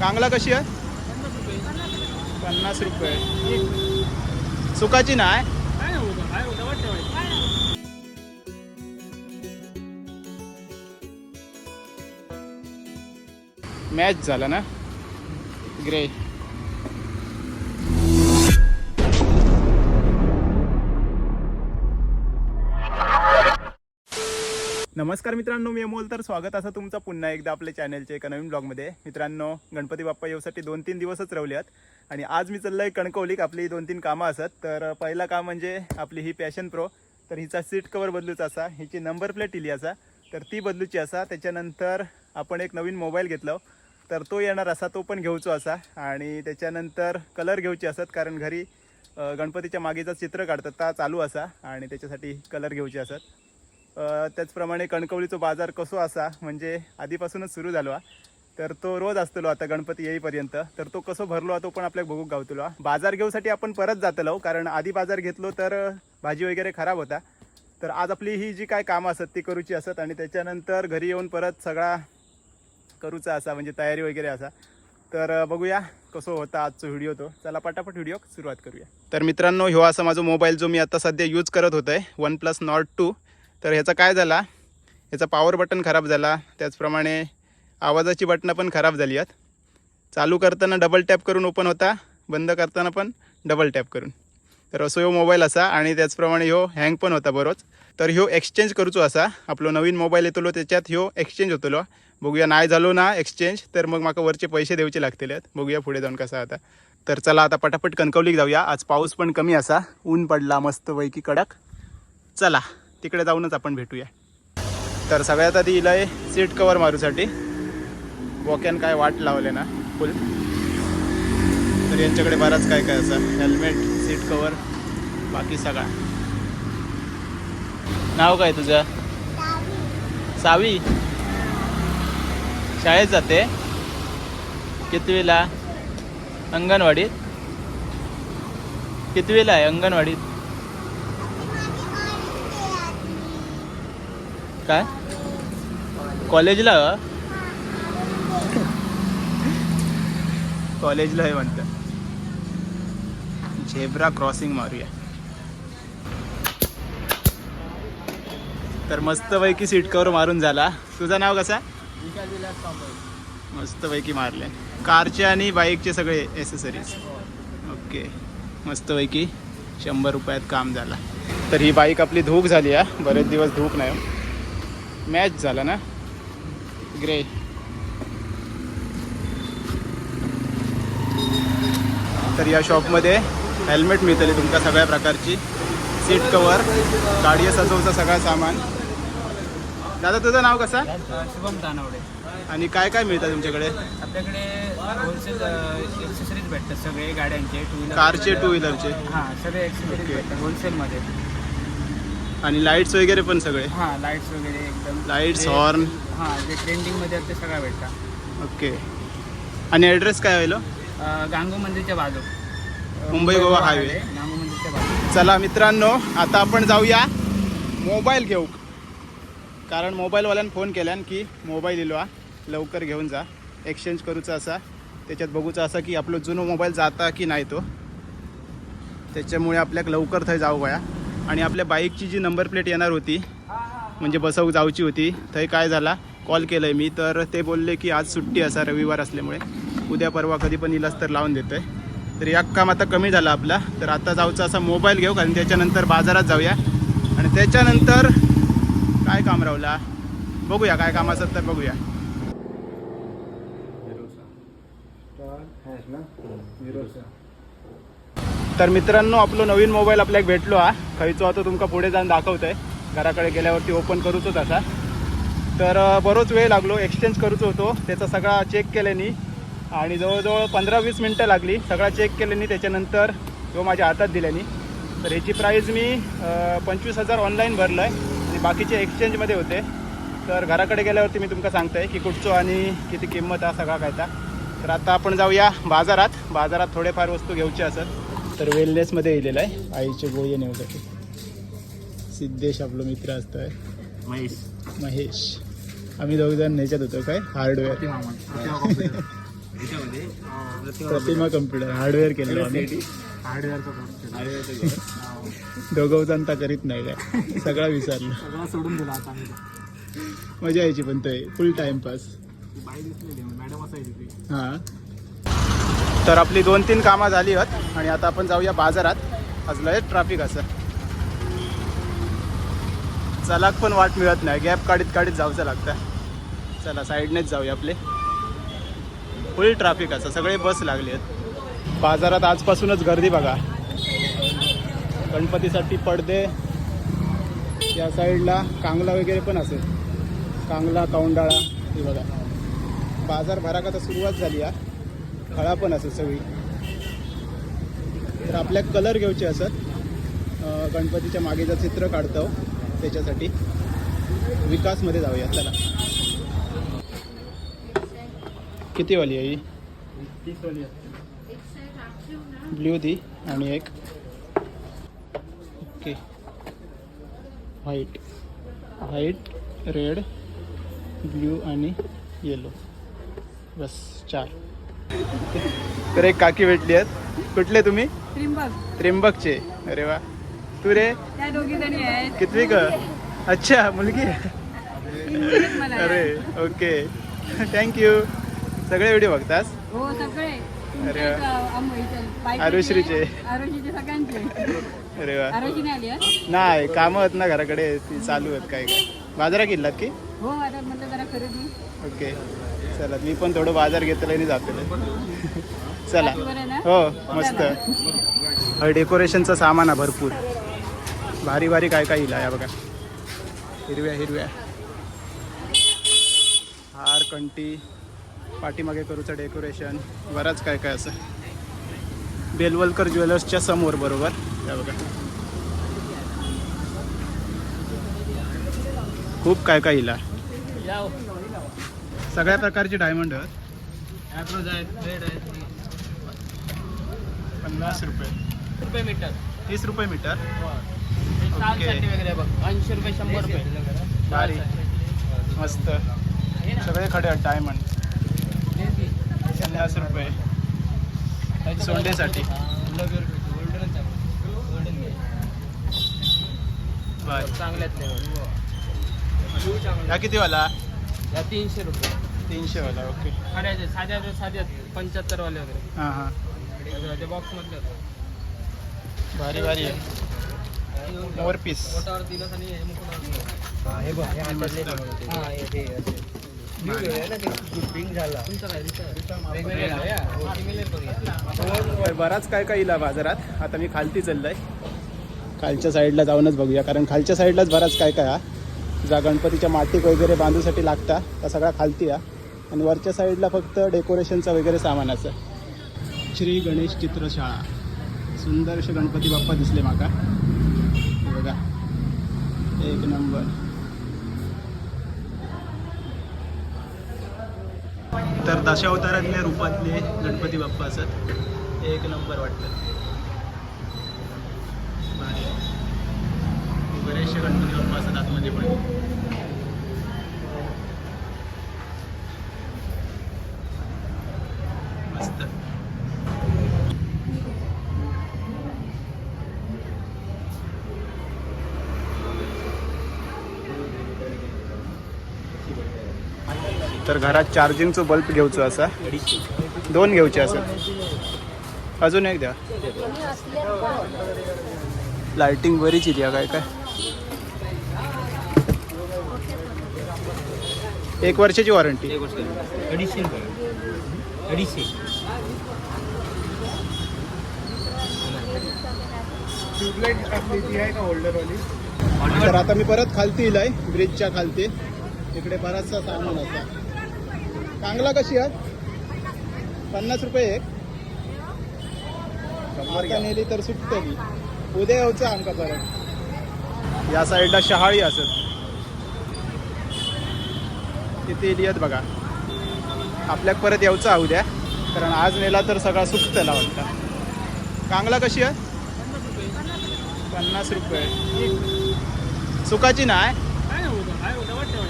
कांगला कशी आहे? पन्नास रुपये. सुकाची नाही मॅच झाला ना? ग्रे. नमस्कार मित्रांनो मी अमोल. तर स्वागत असं तुमचं पुन्हा एकदा आपल्या चॅनलच्या एका नवीन ब्लॉगमध्ये मित्रांनो गणपती बाप्पा येऊसाठी दोन तीन दिवसच रवल्यात आणि आज मी चाललोय कणकवलीक आपली दोन तीन कामं असत. तर पहिला काम म्हणजे आपली ही पॅशन प्रो तर हिचा सीट कवर बदलूचा असा हिची नंबर प्लेट इली असा. तर ती बदलूची असा. त्याच्यानंतर आपण एक नवीन मोबाईल घेतलो. तर तो येणार असा तो पण घेऊचो असा. आणि त्याच्यानंतर कलर घेऊचे असत कारण घरी गणपतीच्या मागेचं चित्र काढतात ता चालू असा. आणि त्याच्यासाठी कलर घेऊचे असत. त्याचप्रमाणे कणकवलीचो बाजार कसो असा म्हणजे आधीपासूनच सुरू झालो तर तो रोज असतलो आता गणपती येईपर्यंत. तर तो कसो भरलो हा तो पण आपल्याक बघूक गावतलो बाजार घेऊसाठी आपण परत जातलो कारण आधी बाजार घेतलो तर भाजी वगैरे खराब होता. तर आज आपली ही जी काय कामं असत ती करूची असत आणि त्याच्यानंतर घरी येऊन परत सगळा करूचा असा म्हणजे तयारी वगैरे असा. तर बघूया कसं होता आजचा व्हिडिओ तो. चला पटापट व्हिडिओ सुरुवात करूया. तर मित्रांनो ह्यो असा माझा मोबाईल जो मी आता सध्या यूज करत होतो आहे वन प्लस नॉट टू तर ह्याचा काय झाला? ह्याचा पॉवर बटन खराब झाला. त्याचप्रमाणे आवाजाची बटणं पण खराब झाली आहेत चालू करताना डबल टॅप करून ओपन होता. बंद करताना पण डबल टॅप करून. तर असो ह्यो मोबाईल असा आणि त्याचप्रमाणे ह्यो हँग पण होता बरोच. तर ह्यो एक्सचेंज करूचो असा. आपलो नवीन मोबाईल येतलो त्याच्यात ह्यो एक्सचेंज होतलो. बघूया नाही झालो ना एक्सचेंज तर मग माका वरचे पैसे देवचे लागतील बघूया पुढे जाऊन कसा आता. तर चला आता पटापट कणकवलीक जाऊया. आज पाऊस पण कमी असा. ऊन पडला मस्तपैकी कडक. चला. तिकडे जाऊनच आपण भेटूया. तर सगळ्यात आधी इलाय सीट कवर मारूसाठी. वॉक्यान काय वाट लावले ना फुल तर यांच्याकडे बराच काय काय असं हेल्मेट सीट कवर बाकी सगळा. नाव काय तुझं? सावी. शाळेत जाते? कितवीला? अंगणवाडीत? कितवीला आहे अंगणवाडीत? काय? कॉलेजला कॉलेजला आहे म्हणतं. झेब्रा क्रॉसिंग मारूया. तर मस्तपैकी सीट कवर मारून झाला. तुझं नाव कसा मस्तपैकी मारले. कारचे आणि बाईकचे सगळे एसेसरीज ओके. मस्तपैकी शंभर रुपयात काम झाला. तर ही बाईक आपली धूक झाली आहे. बरेच दिवस धूक नाही. मॅच झाला ना? ग्रे. तर या शॉपमध्ये हेल्मेट मिळतली तुमका सगळ्या प्रकारची. सीट कवर गाडी सजवचं सगळं सामान. दादा तुझं नाव कसा? शुभम तानवडे आणि काय काय मिळतं तुमच्याकडे? आपल्याकडे होलसेल एक्सेसरीज भेटतात सगळे गाड्यांचे टू व्हीलर कारचे टू व्हीलरचे हां सगळे एक्सेसरीज. भेटतात होलसेलमध्ये आणि लाईट्स वगैरे पण सगळे. हां लाईट्स वगैरे एकदम. जे- horn. हां जे ट्रेंडिंगमध्ये आहेत ते सगळं भेटतात. ओके आणि ॲड्रेस काय होईल अं, गांगू मंदिरच्या बाजू. अं, मुंबई गोवा हायवे. गांगू मंदिरच्या बाजू. चला मित्रांनो आता आपण जाऊया मोबाईल घेऊ. कारण मोबाईलवाल्यानं फोन केल्यान की मोबाईल इलो हा लवकर घेऊन जा. एक्सचेंज करूचा असा. त्याच्यात बघूचा असा की आपलं जुनो मोबाईल जाता की नाही तो. त्याच्यामुळे आपल्याक लवकर थंय जाऊ गया आणि आपल्या बाईकची जी नंबर प्लेट येणार होती म्हणजे बसवूक जाऊची होती थंय काय झाला? कॉल केलं आहे मी तर ते बोलले की आज सुट्टी असा रविवार असल्यामुळे. उद्या परवा कधी पण इलास तर लावून देतोय. तर एक काम आता कमी झालं आपला. तर आता जाऊचा असा मोबाईल घेऊ कारण त्याच्यानंतर बाजारात जाऊया. आणि त्याच्यानंतर काय काम रावला बघूया काय काम असत तर बघूया. तर मित्रांनो आपलो नवीन मोबाईल आपल्याक भेटलो हा. खयचो आता तुमका पुढे जाऊन दाखवतोय. घराकडे गेल्यावरती ओपन करूचोच असा. तर बरोच वेळ लागलो एक्सचेंज करूचो होतो. त्याचा सगळा चेक केल्यानी आणि जवळजवळ पंधरा वीस मिनटं लागली. सगळा चेक केल्यानी त्याच्यानंतर तो माझ्या हातात दिल्यानी तर ह्याची प्राईज मी पंचवीस हजार ऑनलाईन भरलं आहे आणि बाकीचे एक्सचेंजमध्ये होते. तर घराकडे गेल्यावरती मी तुमका सांगतोय की कुठचो आणि किती किंमत हा सगळा काय तर आता आपण जाऊया बाजारात. बाजारात थोडेफार वस्तू घ्यायचे असत तर वेलनेसमध्ये येलेलं आहे. आईचे गोळी नेऊसाठी सिद्धेश आपलं मित्र असतोय. महेश. महेश. आम्ही दोघजण ह्याच्यात होतो काय? हार्डवेअर प्रतिमा कम्प्युटर हार्डवेअर केलेलं आम्ही. दोघं जाणता करीत नाही काय? सगळा विसरलो. सोडून दिला आता मजा यायची पण ते. फुल टाइमपास मॅडम असायची हां. तर आपली दोन तीन कामं झाली आहेत. आणि आता आपण जाऊया बाजारात. आज लय ट्रॅफिक असं. चलाक पण वाट मिळत नाही. गॅप काढीत काढीत जाऊचं लागतं. चला साईडनेच जाऊया आपले. फुल ट्रॅफिक असं. सगळे बस लागले आहेत. बाजारात आजपासूनच गर्दी बघा. गणपतीसाठी पडदे. या साईडला कांगला वगैरे पण असेल. कांगला कौंडाळा हे बघा. बाजार भराक आता सुरुवात झाली आहे खळा पण असेल सगळी. तर आपल्या कलर घ्यायचे असत. गणपतीच्या मागेचं चित्र काढतो त्याच्यासाठी विकासमध्ये जाऊया चला. किती वाली आहे ही? ब्ल्यू ती आणि एक. Okay. White white red blue आणि येलो बस चार. तर एक काकी भेटली आहेत. कुठले तुम्ही? त्रिंबक. त्र्यंबकचे अरे वा. तू रे? कितवी ग? अच्छा मुलगी अरे ओके. थँक्यू सगळे व्हिडिओ बघतास? हो सगळे. अरे वा. आरुश्रीचे. अरे वा. नाही कामं आहेत ना घराकडे. ती चालू आहेत काय काय बाजारात गेलात की? हो आता जरा खरेदी. ओके. चला मी पण थोडं बाजार घेतलं आणि जातो चला. हो मस्त. डेकोरेशनचं सामान आहे भरपूर. भारी भारी काय काय इला या बघा. हिरव्या हिरव्या. हार कंटी. पाठीमागे करूचं डेकोरेशन. बरंच काय काय असं. बेलवलकर ज्वेलर्सच्या समोर बरोबर. या बघा. खूप काय काय इला सगळ्या प्रकारचे डायमंड आहेत. ॲप्रोज आहेत रेड आहेत. पन्नास रुपये. रुपये मीटर. तीस रुपये मीटर. बघ. ऐंशी रुपये शंभर रुपये. भारी. मस्त. सगळे खडे आहेत डायमंड पन्नास रुपये. सोंडेसाठी. भारी. चांगल्यातले या किती वाला या तीनशे रुपये. तीनशे वाला ओके खऱ्याचे साध्या साध्या पंच्याहत्तर वाले वगैरे हां हां. ते बॉक्स मधले भारी भारी आहे. मोर पीस पोटावर दिलंस आणि हे मुकुटावर हे बघ तुमचं काय वेगवेगळे आहे, हा. Similar बघूया. तर बराच काय काय इला बाजारात. आता मी खालती चाललोय. खालच्या साईडला जाऊनच बघूया. कारण खालच्या साईडलाच बराच काय काय हा. ज्या गणपतीच्या माटिक वगैरे बांधूसाठी लागता. त्या सगळा खालती हा. आणि वरच्या साईडला फक्त डेकोरेशनचं वगैरे सामान असं. श्री गणेश चित्रशाळा. सुंदर असे गणपती बाप्पा दिसले माका. हे बघा. एक नंबर. तर दशावतारातल्या रूपातले गणपती बाप्पा असत. एक नंबर वाटतं. बरेचसे गणपती बाप्पा असतात आतमध्ये पण. घरात चार्जिंगचं बल्ब घेऊचो असा. दोन घेऊचे असं. अजून एक द्या. लाइटिंग बरीच येते काय काय. एक वर्षाची वॉरंटी अडीचशे अडीचशे. तर आता मी परत खालती येईल ब्रिजच्या खालती. इकडे बराचसा सामान होता कांगला कशी आहे? पन्नास रुपये एक. आता नेली तर सुटतली उद्या यायचं आमका परत. या साईडला शहाळी असत तिथे येत बघा. आपल्याक परत यायचं आहे उद्या. कारण आज नेला तर सगळा सुकतला वाटतं. कांगला कशी आहे? पन्नास रुपये. सुकाची नाही काय नाही होतं काय होतं वाटतं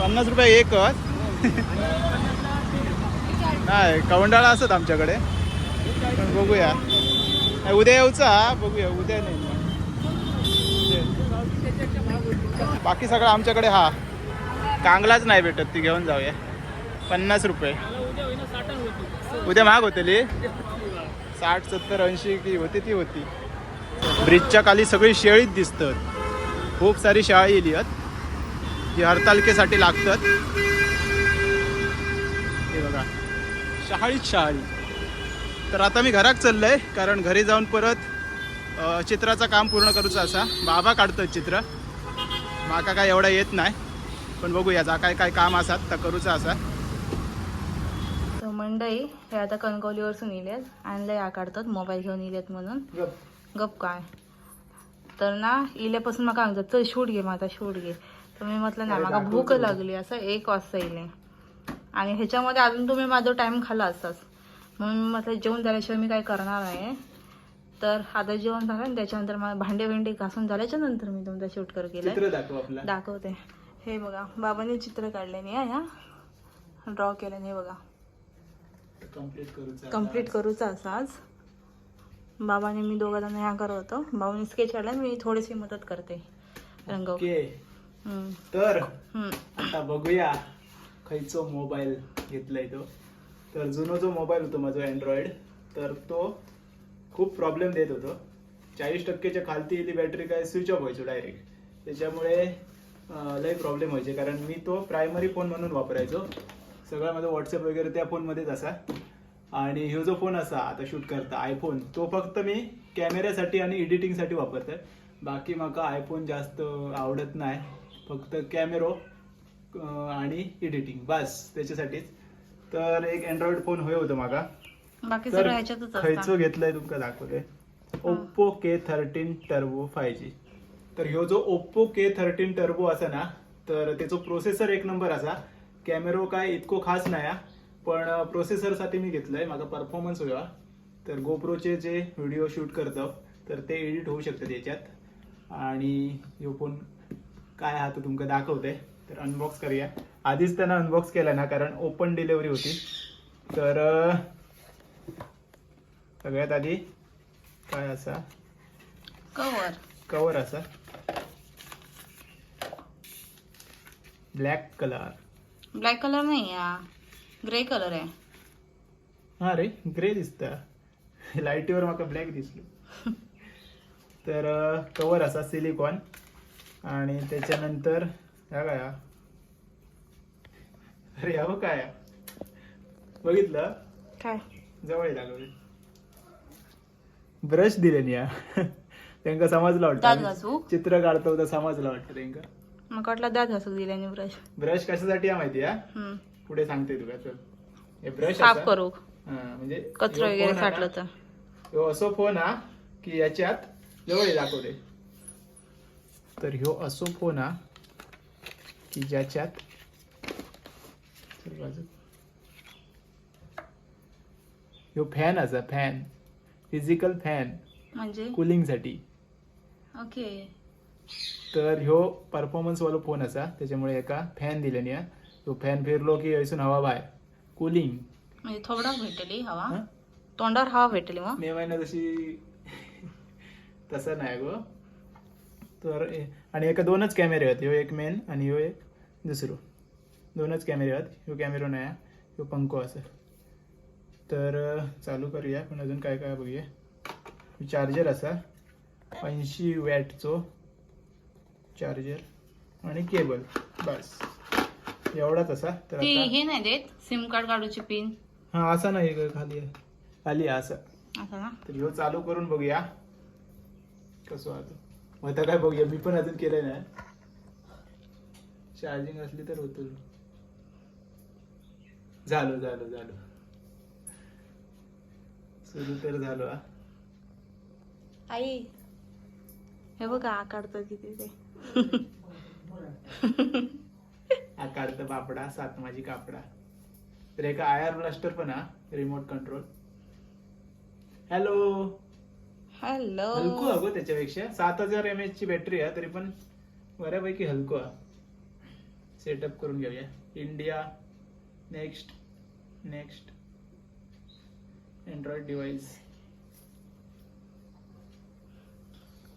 पन्नास रुपये एकच नाही कवंडाळा असत आमच्याकडे. पण बघूया. नाही, उद्या येऊचा बघूया उद्या नाही. बाकी सगळं आमच्याकडे हा. कांगलाच नाही भेटत ती घेऊन जाऊया. पन्नास रुपये. उद्या महाग होतली. साठ सत्तर ऐंशी की होती ती होती. ब्रिजच्या खाली सगळी शेळीच दिसतात. खूप सारी शाळा येली आहेत जी हरतालिकेसाठी लागतात. हे बघा. शहाळीच शहाळी. तर आता मी घरात चाललंय कारण घरी जाऊन परत चित्राचं काम पूर्ण करूचं असा. बाबा काढतात चित्र. माका काय एवढा येत नाही. पण बघूया जा काय काय काम असतात तर करूचं असा. तर मंडई हे आता कणकवलीवरसून इलेत आणलंय या काढतात मोबाईल घेऊन इलेत म्हणून. गप. काय. तर ना इल्यापासून म्हाका सांगतात चल शूट घे माझा शूट घे. तर मी म्हटलं नाही दाखव भूक. लागली असं एक वाजता इले आणि ह्याच्यामध्ये अजून तुम्ही माझा टाइम खाला असताच म्हणून मी म्हटलं जेवण झाल्याशिवाय मी काय करणार आहे? तर आता जेवण झालं आणि त्याच्यानंतर मला भांडे बिंडे घासून झाल्याच्यानंतर मी तुमचा शूट कर आपलं दाखवते. हे बघा बाबांनी चित्र काढले नाही ह्या ड्रॉ केलं हे बघा. कंप्लीट करूचं आज. बाबाने मी दोघा जण ह्या करत होतो. बाबाने स्केच काढला मी थोडीशी मदत करते. रंग ओके हम्म, तर. आता बघूया खयचो मोबाईल घेतलाय तो. तर जुनो जो मोबाईल होतो माझा अँड्रॉइड तर तो खूप प्रॉब्लेम देत होतो. चाळीस टक्केच्या खालती येली बॅटरी काय स्विच ऑफ व्हायचो डायरेक्ट त्याच्यामुळे लय प्रॉब्लेम व्हायचे. कारण मी तो प्रायमरी फोन म्हणून वापरायचो. सगळा माझा व्हॉट्सअप वगैरे त्या फोनमध्येच असा. आणि ह्यो जो फोन असा आता शूट करता आयफोन तो फक्त मी कॅमेऱ्यासाठी आणि एडिटिंगसाठी वापरतोय. बाकी म्हाका आयफोन जास्त आवडत नाही फक्त कॅमेरो आणि एडिटिंग बस त्याच्यासाठीच. तर एक अँड्रॉइड फोन होय होतं मागा. बाकी तर सगळं ह्याच्यातच खयचो असतं घेतलाय तुमका दाखवते. Oppo K thirteen turbo five G तर ह्यो जो ओप्पो के थर्टीन टर्बो असा ना तर त्याचो प्रोसेसर एक नंबर असा. कॅमेरो काय इतको खास नाही. पण प्रोसेसरसाठी मी घेतलंय. माझा परफॉर्मन्स होया. तर गोप्रोचे जे व्हिडिओ शूट करतो तर ते एडिट होऊ शकते त्याच्यात. आणि ह्यो फोन काय हा तो तुमका दाखवते. तर अनबॉक्स करूया. आधीच त्यानं अनबॉक्स केला ना कारण ओपन डिलिव्हरी होती. तर सगळ्यात आधी काय असा? कवर कवर असा. ब्लॅक कलर ब्लॅक कलर नाही या ग्रे कलर आहे. हा रे ग्रे दिसता. लाईटीवर म्हाका ब्लॅक दिसलो. तर कवर असा सिलिकॉन आणि त्याच्यानंतर ह्या काय? अरे बघ काय? बघितलं? काय? जवळ लागले. ब्रश दिले नी या. त्यांका समजलं वाटतं. चित्र काढतो तर समजलं वाटतं त्यांका. मग वाटलं दात घासूक दिल्याने ब्रश. ब्रश कशासाठी आहे माहिती आहे. पुढे सांगते तुला चल. हे ब्रश साफ करू. म्हणजे कचरा वगैरे साठलं तर. असो फोन हा की याच्यात जवळ दाखवते. तर ह्यो असो फोन हा की ज्याच्यात. ह्यो फॅन असा फॅन फिजिकल फॅन म्हणजे? कुलिंगसाठी. ओके. तर ह्यो परफॉर्मन्स वालो फोन असा त्याच्यामुळे एका फॅन दिल्याने हा. तो फॅन फिरलो की हयसून हवा बाहेर. कुलिंग म्हणजे थोडा भेटली हवा? तोंडावर हवा भेटली मग. मे महिन्यात तशी तसं नाही गो. तर आणि एका दोनच कॅमेरे आहेत. ह्यो एक मेन आणि ह्यो एक दुसरो. दोनच कॅमेरे आहेत. ह्यो कॅमेरो नाही हा. ह्यो पंखो असा. तर चालू करूया. पण अजून काय काय बघूया. चार्जर असा. ऐंशी वॅटचो चार्जर आणि केबल बस. एवढाच असा. तर हे नाही देत? सिम कार्ड काढूची पिन हा असा नाही खाली आहे. खाली असं. तर ह्यो चालू करून बघूया. कसं आता मग आता काय बघूया मी पण अजून केलं नाही चार्जिंग असली तर होतो. झालो झालो झालो. सुरू तर झालो हा. आई हे बघा काढतात किती ते. हा काढतं बापडा सात माझी कापडा. तर एका आयर ब्लास्टर पण हा रिमोट कंट्रोल हॅलो हॅलो. हलको अगो त्याच्यापेक्षा. सात हजार एम एच ची बॅटरी आहे तरी पण बऱ्यापैकी हलको आहे. सेटअप करून घेऊया. India next next Android device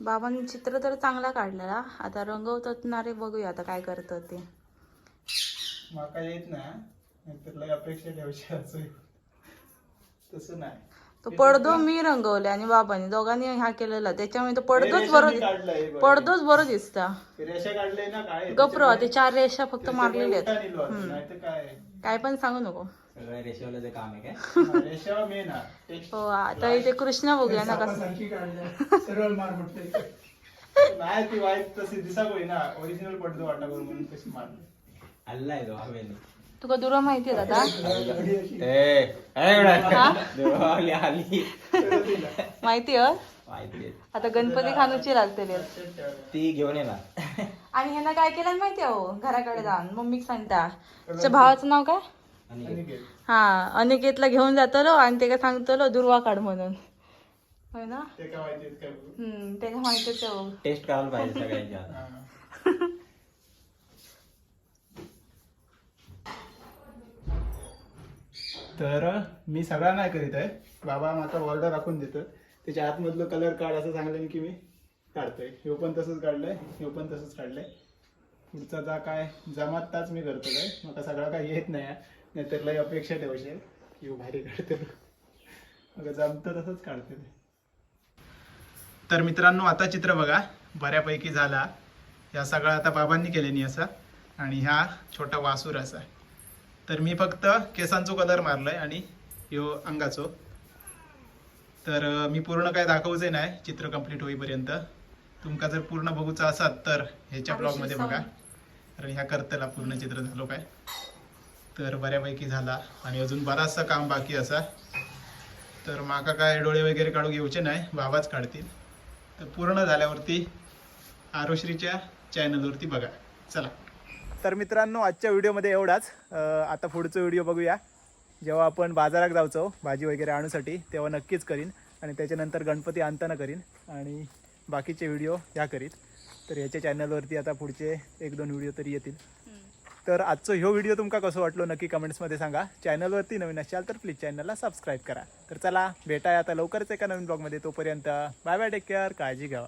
बाबांनी चित्र तर चांगला काढलेला. आता रंगवतात ना रे बघूया आता काय करतात ते. माका येत ना नाहीतर लय अपेक्षा ठेवशी असं तसं नाही. तो पडदो मी रंगवले आणि बाबांनी दोघांनी ह्या केलेला. त्याच्यामुळे तो पडदोच रेषा बरो मी काढलाय, हे बघ. पडदोच बरो दिसता. रेषा काढले ना काय? गप्रो ते चार रेषा फक्त मारलेल्या आहेत. काय? काय पण सांगू नको. सगळं रेशोवाल्याचं काम आहे काय? हा, हा हो आता इथे कृष्ण बघूया ना कसं. सापासारखी काढल्या. सरळ मार म्हटलं नाही ती वाईट तशी दिसा होई ना ओरिजिनल पडतो वाटावर म्हणून कशी मारली. हल्लाय तो हवेली तुका दुरा माहिती आहे दादा. हा? माहिती आहे? माहिती आहे. आता गणपती खानूची लागतेली. ती घेऊन येणार आणि ह्यांना काय केलं माहिती आहे हो घराकडे जाऊन. मम्मीक सांगता. त्याच्या भावाचं नाव काय. हा अनिकेतला घेऊन जातलो आणि ते काय सांगतलो दुर्वा काढ म्हणून. होय ना? ते काय माहितीच आहे. टेस्ट करायला पाहिजे सगळ्यांच्या आता. हा. तर मी सगळा नाही करीत आहे. बाबा माझा ऑर्डर राखून देतो त्याच्या आतमधलं कलर काढ असं सांगलं की मी काढतोय. ह्यो पण तसंच काढलंय ह्यो पण तसंच काढलंय. पुढचा जा काय जमात ताच मी करतो काय. मला सगळा काय येत नाही नाहीतर लई अपेक्षा ठेवायची येऊ भारी काढतो मग जमतं तसंच काढते ते. तर मित्रांनो आता चित्र बघा. बऱ्यापैकी झाला. या सगळा आता बाबांनी केल्यानी असा. आणि ह्या छोटा वासूर असा. तर मी फक्त केसांचो कलर मारलाय आणि ह्यो अंगाचो. तर मी पूर्ण काय दाखवूचे नाही चित्र कंप्लीट होईपर्यंत. तुमका जर पूर्ण बघूचा असात तर ह्याच्या ब्लॉगमध्ये बघा. कारण ह्या करतला पूर्ण चित्र झालो काय. तर बऱ्यापैकी झाला आणि अजून बराचसा काम बाकी असा. तर माका काय डोळे वगैरे काढू घेऊचे नाही बाबाच काढतील. तर पूर्ण झाल्यावरती आरोश्रीच्या चॅनलवरती बघा. चला. तर मित्रांनो आजच्या व्हिडिओमध्ये एवढाच. आता पुढचा व्हिडिओ बघूया. जेव्हा आपण बाजारात जाऊचो भाजी वगैरे आणूसाठी तेव्हा नक्कीच करीन. आणि त्याच्यानंतर गणपती आणताना करीन. आणि बाकीचे व्हिडिओ ह्या करीत. तर याच्या चॅनलवरती आता पुढचे एक दोन व्हिडिओ तरी येतील. तर आजचं ह्यो व्हिडिओ तुमका कसं वाटलो नक्की कमेंट्समध्ये सांगा. चॅनलवरती नवीन असाल तर प्लीज चॅनलला सबस्क्राईब करा. तर चला भेटाय आता लवकरच एका नवीन ब्लॉगमध्ये तोपर्यंत बाय बाय टेक केअर काळजी घ्यावा.